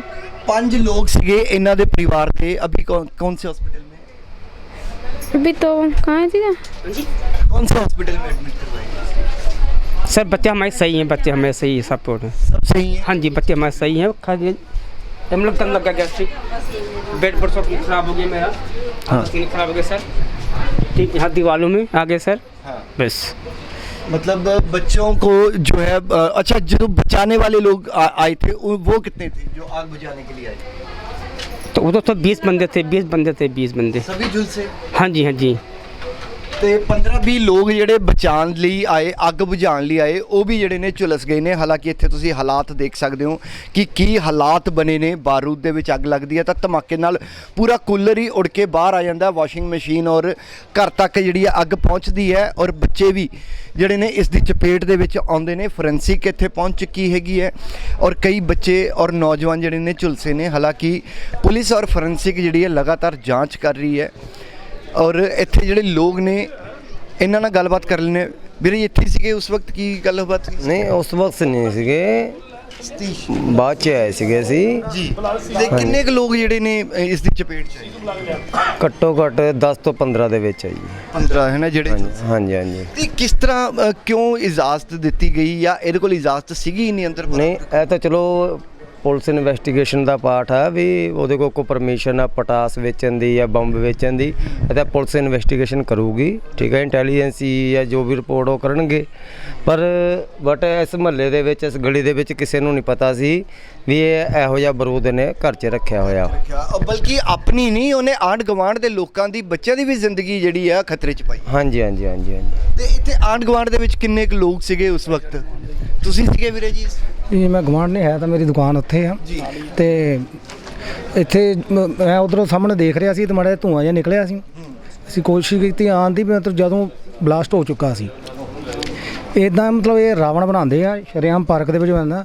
ਪੰਜ ਲੋਕ ਸੀਗੇ ਇਹਨਾਂ ਦੇ ਪਰਿਵਾਰ ਦੇ ਅਭੀ कौन से हॉस्पिटल में? अभी तो कहाँ थी ना कौन से हॉस्पिटल में एडमिट करवाए सर बच्चे हमारे सही हैं बच्चे हमारे सही है सब सब सही हैं? हाँ जी बच्चे हमारे सही हैं। खाली हम लोग कम लग गया गैस्ट्रिक बेड पर सब खराब हो गया मेरा। हाँ। खराब हो गया सर। ठीक यहाँ दीवालों में आगे सर? हाँ। बस। मतलब बच्चों को जो है अच्छा जो बचाने वाले लोग आ- आए थे वो कितने थे जो आग बुझाने के लिए आए तो वो तो बीस बंदे थे बीस बंदे थे बीस बंदे। सभी झुलसे? हाँ जी हाँ जी। ਤੇ 15-20 ਲੋਕ ਜਿਹੜੇ ਬਚਾਉਣ ਲਈ ਆਏ, ਅੱਗ ਬੁਝਾਉਣ ਲਈ ਆਏ, ਉਹ ਵੀ ਜਿਹੜੇ ਨੇ ਝੁਲਸ ਗਏ ਨੇ। ਹਾਲਾਂਕਿ ਇੱਥੇ ਤੁਸੀਂ ਹਾਲਾਤ ਦੇਖ ਸਕਦੇ ਹੋ ਕਿ ਕੀ ਹਾਲਾਤ ਬਣੇ ਨੇ। ਬਾਰੂਦ ਦੇ ਵਿੱਚ ਅੱਗ ਲੱਗਦੀ ਹੈ ਤਾਂ ਧਮਾਕੇ ਨਾਲ ਪੂਰਾ ਕੂਲਰ ਹੀ ਉੜ ਕੇ ਬਾਹਰ ਆ ਜਾਂਦਾ। ਵਾਸ਼ਿੰਗ ਮਸ਼ੀਨ ਔਰ ਘਰ ਤੱਕ ਜਿਹੜੀ ਹੈ ਅੱਗ ਪਹੁੰਚਦੀ ਹੈ ਔਰ ਬੱਚੇ ਵੀ ਜਿਹੜੇ ਨੇ ਇਸ ਦੀ ਚਪੇਟ ਦੇ ਵਿੱਚ ਆਉਂਦੇ ਨੇ। ਫੋਰੈਂਸਿਕ ਇੱਥੇ ਪਹੁੰਚ ਚੁੱਕੀ ਹੈਗੀ ਹੈ ਔਰ ਕਈ ਬੱਚੇ ਔਰ ਨੌਜਵਾਨ ਜਿਹੜੇ ਨੇ ਝੁਲਸੇ ਨੇ। ਹਾਲਾਂਕਿ ਪੁਲਿਸ ਔਰ ਫੋਰੈਂਸਿਕ ਜਿਹੜੀ ਹੈ ਲਗਾਤਾਰ ਜਾਂਚ ਕਰ ਰਹੀ ਹੈ। ਔਰ ਇੱਥੇ ਜਿਹੜੇ ਲੋਕ ਨੇ ਇਹਨਾਂ ਨਾਲ ਗੱਲਬਾਤ ਕਰ ਲੈਣੇ ਵੀਰੇ ਇੱਥੇ ਸੀਗੇ ਉਸ ਵਕਤ ਕੀ ਗੱਲਬਾਤ ਸੀ? ਨਹੀਂ ਉਸ ਵਕਤ ਨਹੀਂ ਸੀਗੇ। ਬਾਅਦ ਚ ਆਏ ਸੀਗੇ ਸੀ ਜੀ। ਤੇ ਕਿੰਨੇ ਕੁ ਲੋਕ ਜਿਹੜੇ ਨੇ ਇਸ ਦੀ ਚਪੇਟ ਚ ਆਏ? ਘੱਟੋ ਘੱਟ 10 ਤੋਂ 15 ਦੇ ਵਿੱਚ ਆ ਜੀ। 15 ਹੈ ਨਾ ਜਿਹੜੇ ਹਾਂਜੀ ਹਾਂਜੀ ਤੇ ਕਿਸ ਤਰ੍ਹਾਂ ਕਿਉਂ ਇਜਾਜ਼ਤ ਦਿੱਤੀ ਗਈ ਜਾਂ ਇਹਦੇ ਕੋਲ ਇਜਾਜ਼ਤ ਸੀਗੀ ਨਹੀਂ ਅੰਦਰ ਨਹੀਂ ਇਹ ਤਾਂ ਚਲੋ ਪੁਲਿਸ ਇਨਵੈਸਟੀਗੇਸ਼ਨ ਦਾ ਪਾਰਟ ਆ ਵੀ ਉਹਦੇ ਕੋਲ ਕੋਈ ਪਰਮਿਸ਼ਨ ਆ, ਪਟਾਸ ਵੇਚਣ ਦੀ ਜਾਂ ਬੰਬ ਵੇਚਣ ਦੀ ਅਤੇ ਪੁਲਿਸ ਇਨਵੈਸਟੀਗੇਸ਼ਨ ਕਰੂਗੀ, ਠੀਕ ਹੈ ਇੰਟੈਲੀਜੈਂਸੀ ਜਾਂ ਜੋ ਵੀ ਰਿਪੋਰਟ ਉਹ ਕਰਨਗੇ। ਪਰ ਬਟ ਇਸ ਮਹੱਲੇ ਦੇ ਵਿੱਚ, ਇਸ ਗਲੀ ਦੇ ਵਿੱਚ ਕਿਸੇ ਨੂੰ ਨਹੀਂ ਪਤਾ ਸੀ ਵੀ ਇਹ ਇਹੋ ਜਿਹਾ ਬਰੂਦ ਨੇ ਘਰ 'ਚ ਰੱਖਿਆ ਹੋਇਆ। ਕਿਆ- ਬਲਕਿ ਆਪਣੀ ਨਹੀਂ ਉਹਨੇ ਆਂਢ ਗਵਾਂਢ ਦੇ ਲੋਕਾਂ ਦੀ ਬੱਚਿਆਂ ਦੀ ਵੀ ਜ਼ਿੰਦਗੀ ਜਿਹੜੀ ਆ ਖਤਰੇ 'ਚ ਪਾਈ। ਹਾਂਜੀ ਹਾਂਜੀ ਹਾਂਜੀ ਹਾਂਜੀ। ਤੇ ਇੱਥੇ ਆਂਢ ਗਵਾਂਢ ਦੇ ਵਿੱਚ ਕਿੰਨੇ ਕੁ ਲੋਕ ਸੀਗੇ ਉਸ ਵਕਤ? ਤੁਸੀਂ ਸੀਗੇ ਵੀਰੇ ਜੀ? ਜੀ ਮੈਂ ਗਵਾਂਢ ਨਹੀਂ ਹੈ ਤਾਂ ਮੇਰੀ ਦੁਕਾਨ ਉੱਥੇ ਆ। ਤੇ ਇੱਥੇ ਮ- ਮੈਂ ਉਧਰੋਂ ਸਾਹਮਣੇ ਦੇਖ ਰਿਹਾ ਸੀ ਤੇ ਮਾੜਾ ਜਿਹਾ ਧੂੰਆਂ ਜਿਹਾ ਨਿਕਲਿਆ ਸੀ। ਅਸੀਂ ਕੋਸ਼ਿਸ਼ ਕੀਤੀ ਆਉਣ ਦੀ ਮਤਲਬ ਜਦੋਂ ਬਲਾਸਟ ਹੋ ਚੁੱਕਾ ਸੀ। ਇਦਾਂ ਮਤਲਬ ਇਹ ਰਾਵਣ ਬਣਾਉਂਦੇ ਆ, ਸ਼ਰੇਆਮ ਪਾਰਕ ਦੇ ਵਿੱਚ ਬਣਦਾ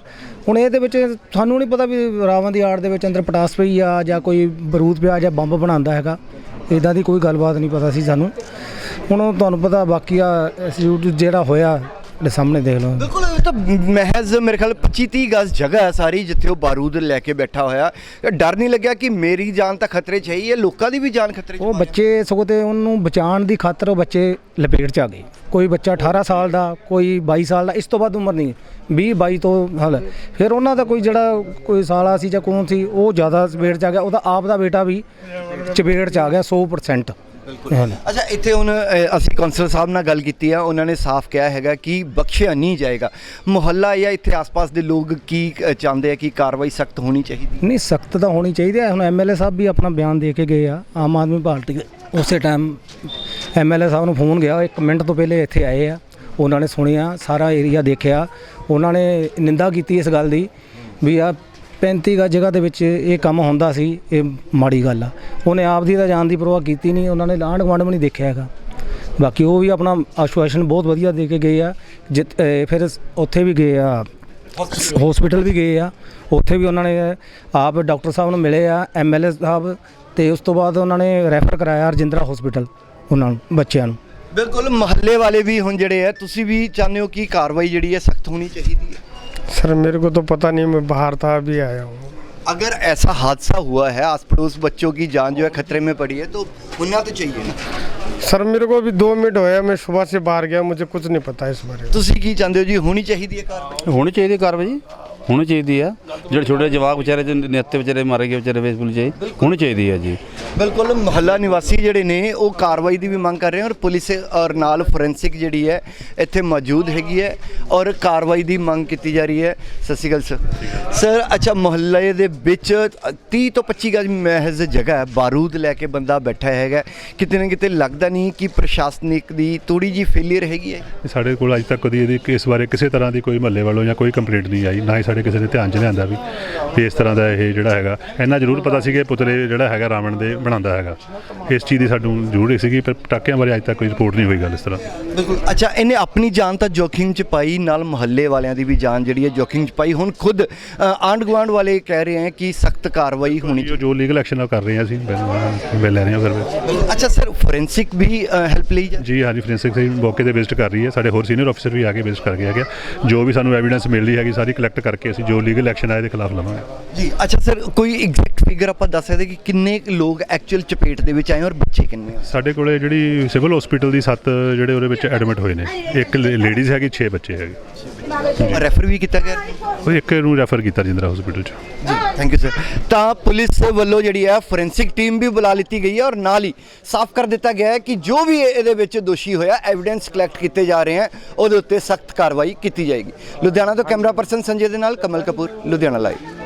ਹੁਣ ਇਹਦੇ ਵਿੱਚ ਸਾਨੂੰ ਨਹੀਂ ਪਤਾ ਵੀ ਰਾਵਣ ਦੀ ਆੜ ਦੇ ਵਿੱਚ ਅੰਦਰ ਪਟਾਸ ਪਈ ਆ ਜਾਂ ਕੋਈ ਬਰੂਦ ਪਿਆ ਜਾਂ ਬੰਬ ਬਣਾਉਂਦਾ ਹੈਗਾ। ਇਦਾਂ ਦੀ ਕੋਈ ਗੱਲਬਾਤ ਨਹੀਂ ਪਤਾ ਸੀ ਸਾਨੂੰ। ਹੁਣ ਤੁਹਾਨੂੰ ਪਤਾ ਬਾਕੀ ਆ ਐਸਯੂਟ ਜਿਹੜਾ ਹੋਇਆ ਤੁਹਾਡੇ ਸਾਹਮਣੇ ਦੇਖ ਲਓ। ਬਿਲਕੁਲ ਇਹ ਤਾਂ ਮਹਿਜ਼ ਮੇਰੇ ਖਿਆਲ 25 30 ਗਜ਼ ਜਗ੍ਹਾ ਹੈ ਸਾਰੀ ਜਿੱਥੇ ਉਹ ਬਾਰੂਦ ਲੈ ਕੇ ਬੈਠਾ ਹੋਇਆ। ਡਰ ਨਹੀਂ ਲੱਗਿਆ ਕਿ ਮੇਰੀ ਜਾਨ ਤਾਂ ਖਤਰੇ 'ਚ ਹੈ ਹੀ ਹੈ ਲੋਕਾਂ ਦੀ ਵੀ ਜਾਨ ਖਤਰੇ 'ਚ ਉਹ ਬੱਚੇ ਸਗੋਂ ਤੇ ਉਹਨੂੰ ਬਚਾਉਣ ਦੀ ਖਾਤਰ ਉਹ ਬੱਚੇ ਲਪੇਟ ਚ ਆ ਗਏ। ਕੋਈ ਬੱਚਾ 18 ਸਾਲ ਦਾ ਕੋਈ 22 ਸਾਲ ਦਾ ਇਸ ਤੋਂ ਵੱਧ ਉਮਰ ਨਹੀਂ 20 22 ਤੋਂ ਹਾਲ ਫਿਰ ਉਹਨਾਂ ਦਾ ਕੋਈ ਜਿਹੜਾ ਕੋਈ ਸਾਲਾ ਸੀ ਜਾਂ ਕੌਣ ਸੀ ਉਹ ਜ਼ਿਆਦਾ ਚਪੇਟ ਚ ਆ ਗਿਆ। ਉਹਦਾ ਆਪ ਦਾ ਬੇਟਾ ਵੀ ਚਪੇਟ ਚ ਆ ਗਿਆ 100% ਬਿਲਕੁਲ। ਅੱਛਾ ਇੱਥੇ ਹੁਣ ਅ, ਅਸੀਂ ਕੌਂਸਲਰ ਸਾਹਿਬ ਨਾਲ ਗੱਲ ਕੀਤੀ ਆ ਉਹਨਾਂ ਨੇ ਸਾਫ਼ ਕਿਹਾ ਹੈਗਾ ਕਿ ਬਖਸ਼ਿਆ ਨਹੀਂ ਜਾਏਗਾ। ਮੁਹੱਲਾ ਜਾਂ ਇੱਥੇ ਆਸ-ਪਾਸ ਦੇ ਲੋਕ ਕੀ ਅ, ਚਾਹੁੰਦੇ ਆ ਕਿ ਕਾਰਵਾਈ ਸਖਤ ਹੋਣੀ ਚਾਹੀਦੀ? ਨਹੀਂ ਸਖਤ ਤਾਂ ਹੋਣੀ ਚਾਹੀਦੀ ਹੈ ਹੁਣ ਐਮਐਲਏ ਸਾਹਿਬ ਵੀ ਆਪਣਾ ਬਿਆਨ ਦੇ ਕੇ ਗਏ ਆ। ਆਮ ਆਦਮੀ ਪਾਰਟੀ ਦੇ ਉਸੇ ਟਾਈਮ ਐਮਐਲਏ ਸਾਹਿਬ ਨੂੰ ਫੋਨ ਗਿਆ। ਇੱਕ ਮਿੰਟ ਤੋਂ ਪਹਿਲੇ ਇੱਥੇ ਆਏ ਆ। ਉਹਨਾਂ ਨੇ ਸੁਣਿਆ ਸਾਰਾ ਏਰੀਆ ਦੇਖਿਆ। ਉਹਨਾਂ ਨੇ ਨਿੰਦਾ ਕੀਤੀ ਇਸ ਗੱਲ ਦੀ ਵੀ ਆ 35 ਗਾ ਜਗ੍ਹਾ ਦੇ ਵਿੱਚ ਇਹ ਕੰਮ ਹੁੰਦਾ ਸੀ, ਇਹ ਮਾੜੀ ਗੱਲ ਆ। ਉਹਨੇ ਆਪ ਦੀ ਤਾਂ ਜਾਨ ਦੀ ਪਰਵਾਹ ਕੀਤੀ ਨਹੀਂ, ਉਹਨਾਂ ਨੇ ਲਾਂਢ ਗੁਆਂਢ ਵੀ ਨਹੀਂ ਦੇਖਿਆ ਹੈਗਾ। ਬਾਕੀ ਉਹ ਵੀ ਆਪਣਾ ਆਸ਼ਵਾਸਨ ਬਹੁਤ ਵਧੀਆ ਦੇ ਕੇ ਗਏ ਆ, ਜਿੱਤ- ਫਿਰ ਉੱਥੇ ਵੀ ਗਏ ਆ ਹਸਪੀਟਲ ਵੀ ਗਏ ਆ। ਉੱਥੇ ਵੀ ਉਹਨਾਂ ਨੇ ਆਪ ਡਾਕਟਰ ਸਾਹਿਬ ਨੂੰ ਮਿਲੇ ਆ ਐਮਐਲਏ ਸਾਹਿਬ, ਤੇ ਉਸ ਤੋਂ ਬਾਅਦ ਉਹਨਾਂ ਨੇ ਰੈਫਰ ਕਰਾਇਆ ਰਜਿੰਦਰਾ ਹਸਪੀਟਲ ਉਹਨਾਂ ਨੂੰ, ਬੱਚਿਆਂ ਨੂੰ। ਬਿਲਕੁਲ, ਮੁਹੱਲੇ ਵਾਲੇ ਵੀ ਹੁਣ ਜਿਹੜੇ ਆ, ਤੁਸੀਂ ਵੀ ਚਾਹੁੰਦੇ ਹੋ ਕਿ ਕਾਰਵਾਈ ਜਿਹੜੀ ਹੈ ਸਖਤ ਹੋਣੀ ਚਾਹੀਦੀ ਹੈ? सर मेरे को तो पता नहीं मैं बाहर था अभी आया हूँ। अगर ऐसा हादसा हुआ है आस पड़ोस बच्चों की जान जो है खतरे में पड़ी है तो होना तो चाहिए ना? सर मेरे को अभी दो मिनट होया मैं सुबह से बाहर गया मुझे कुछ नहीं पता इस बारे में। तो तुम की चाहते हो जी होनी चाहिए होनी चाहिए कार्रवाई? ਹੋਣੀ ਚਾਹੀਦੀ ਆ। ਜਿਹੜੇ ਛੋਟੇ ਜਵਾਕ ਵਿਚਾਰੇ ਜੋ ਨਿਹੱਤੇ ਵਿਚਾਰੇ ਮਾਰੇ ਗਏ ਵਿਚਾਰੇ ਫੇਸਬੁੱਕ 'ਚ ਹੋਣੀ ਚਾਹੀਦੀ ਆ ਜੀ। ਬਿਲਕੁਲ ਮੁਹੱਲਾ ਨਿਵਾਸੀ ਜਿਹੜੇ ਨੇ ਉਹ ਕਾਰਵਾਈ ਦੀ ਵੀ ਮੰਗ ਕਰ ਰਹੇ ਹਨ ਔਰ ਪੁਲਿਸ ਔਰ ਨਾਲ ਫੋਰੈਂਸਿਕ ਜਿਹੜੀ ਹੈ ਇੱਥੇ ਮੌਜੂਦ ਹੈਗੀ ਹੈ ਔਰ ਕਾਰਵਾਈ ਦੀ ਮੰਗ ਕੀਤੀ ਜਾ ਰਹੀ ਹੈ। ਸਤਿ ਸ਼੍ਰੀ ਅਕਾਲ ਸਰ। ਸਰ ਅੱਛਾ ਮੁਹੱਲੇ ਦੇ ਵਿੱਚ 30 ਤੋਂ 25 ਗਜ ਮਹਿਜ਼ ਜਗ੍ਹਾ ਹੈ। ਬਾਰੂਦ ਲੈ ਕੇ ਬੰਦਾ ਬੈਠਾ ਹੈਗਾ ਕਿਤੇ ਨਾ ਕਿਤੇ ਲੱਗਦਾ ਨਹੀਂ ਕਿ ਪ੍ਰਸ਼ਾਸਨਿਕ ਦੀ ਥੋੜੀ ਜੀ ਫੇਲਿਅਰ ਹੈਗੀ ਹੈ। ਸਾਡੇ ਕੋਲ ਅੱਜ ਤੱਕ ਕਦੀ ਇਹਦੀ ਇਸ ਬਾਰੇ ਕਿਸੇ ਤਰ੍ਹਾਂ ਦੀ ਕੋਈ ਮਹੱਲੇ ਵੱਲੋਂ ਜਾਂ ਕੋਈ ਕੰਪਲੇਂਟ ਨਹੀਂ ਆਈ ਨਾ ਹੀ ਸਾਡੇ ਕਿਸੇ ਦੇ ਧਿਆਨ 'ਚ ਲਿਆਂਦਾ ਵੀ ਵੀ ਇਸ ਤਰ੍ਹਾਂ ਦਾ ਇਹ ਜਿਹੜਾ ਹੈਗਾ। ਇੰਨਾ ਜ਼ਰੂਰ ਪਤਾ ਸੀ ਕਿ ਪੁਤਲੇ ਜਿਹੜਾ ਹੈਗਾ ਰਾਵਣ ਦੇ ਬਣਾਉਂਦਾ ਹੈਗਾ। ਇਸ ਚੀਜ਼ ਦੀ ਸਾਨੂੰ ਜ਼ਰੂਰ ਸੀਗੀ ਪਰ ਪਟਾਕਿਆਂ ਬਾਰੇ ਅੱਜ ਤੱਕ ਕੋਈ ਰਿਪੋਰਟ ਨਹੀਂ ਹੋਈ ਗੱਲ ਇਸ ਤਰ੍ਹਾਂ। ਬਿਲਕੁਲ। ਅੱਛਾ ਇਹਨੇ ਆਪਣੀ ਜਾਨ ਤਾਂ ਜੋਖਿਮ 'ਚ ਪਾਈ ਨਾਲ ਮੁਹੱਲੇ ਵਾਲਿਆਂ ਦੀ ਵੀ ਜਾਨ ਜਿਹੜੀ ਹੈ ਜੋਖਿਮ 'ਚ ਪਾਈ। ਹੁਣ ਖੁਦ ਆਂਢ ਗੁਆਂਢ ਵਾਲੇ ਕਹਿ ਰਹੇ ਹਨ ਕਿ ਸਖਤ ਕਾਰਵਾਈ ਹੋਣੀ ਜੋ ਜੋ ਲੀਗਲ ਐਕਸ਼ਨ ਕਰ ਰਹੇ ਹਾਂ ਅਸੀਂ ਬਿੱਲ ਲੈ ਰਹੇ ਹਾਂ ਫਿਰ ਚਾਹੀਦੀ ਅੱਛਾ ਸਰ ਫੋਰੈਂਸਿਕ ਵੀ ਹੈਲਪ ਲਈ ਜਾ ਜੀ ਹਾਂਜੀ ਫੋਰੈਂਸਿਕ ਦੀ ਮੌਕੇ ਤੇ ਵਿਜ਼ਿਟ ਕਰ ਰਹੀ ਹੈ। ਸਾਡੇ ਹੋਰ ਸੀਨੀਅਰ ਅਫਸਰ ਵੀ ਆ ਕੇ ਵਿਜ਼ਿਟ ਕਰਕੇ ਹੈਗੇ ਆ। ਜੋ ਵੀ ਸਾਨੂੰ ਐਵੀਡੈਂਸ ਮਿਲਦੀ ਹੈਗੀ ਸਾਰੀ ਕਲੈਕਟ ਕਰਕੇ ਅਸੀਂ ਜੋ ਲੀਗਲ ਐਕਸ਼ਨ ਆ ਇਹਦੇ ਖਿਲਾਫ ਲਵਾਂਗੇ। ਜੀ ਅੱਛਾ ਸਰ ਕੋਈ ਐਗਜ਼ੈਕਟ ਫਿਗਰ ਆਪਾਂ ਦੱਸ ਸਕਦੇ ਕਿ ਕਿੰਨੇ ਕੁ ਲੋਕ ਐਕਚੁਅਲ ਚਪੇਟ ਦੇ ਵਿੱਚ ਆਏ ਔਰ ਬੱਚੇ ਕਿੰਨੇ ਆ? ਸਾਡੇ ਕੋਲੇ ਜਿਹੜੀ ਸਿਵਲ ਹਸਪੀਟਲ ਦੀ 7 ਜਿਹੜੇ ਉਹਦੇ ਵਿੱਚ ਐਡਮਿਟ ਹੋਏ ਨੇ। ਇੱਕ ਲੇਡੀਜ਼ ਹੈਗੀ 6 ਬੱਚੇ ਹੈਗੇ। ਰੈਫਰ ਵੀ ਕੀਤਾ ਗਿਆ? ਉਹ ਇੱਕ ਨੂੰ ਰੈਫਰ ਕੀਤਾ ਜਿੰਦਰਾ ਹਸਪੀਟਲ 'ਚ। ਥੈਂਕ ਯੂ ਸਰ ਤਾਂ ਪੁਲਿਸ ਵੱਲੋਂ ਜਿਹੜੀ ਹੈ ਫੋਰੈਂਸਿਕ ਟੀਮ ਵੀ ਬੁਲਾ ਲਿੱਤੀ ਗਈ ਹੈ ਔਰ ਨਾਲ ਹੀ ਸਾਫ਼ ਕਰ ਦਿੱਤਾ ਗਿਆ ਹੈ ਕਿ ਜੋ ਵੀ ਇਹ- ਇਹਦੇ ਵਿੱਚ ਦੋਸ਼ੀ ਹੋਇਆ ਐਵੀਡੈਂਸ ਕਲੈਕਟ ਕੀਤੇ ਜਾ ਰਹੇ ਹਨ ਉਹਦੇ ਉੱਤੇ ਸਖਤ ਕਾਰਵਾਈ ਕੀਤੀ ਜਾਏਗੀ। ਲੁਧਿਆਣਾ ਤੋਂ ਕੈਮਰਾ ਪਰਸਨ ਸੰਜੇ ਦੇ ਨਾਲ ਕਮਲ ਕਪੂਰ ਲੁਧਿਆਣਾ ਲਾਈਵ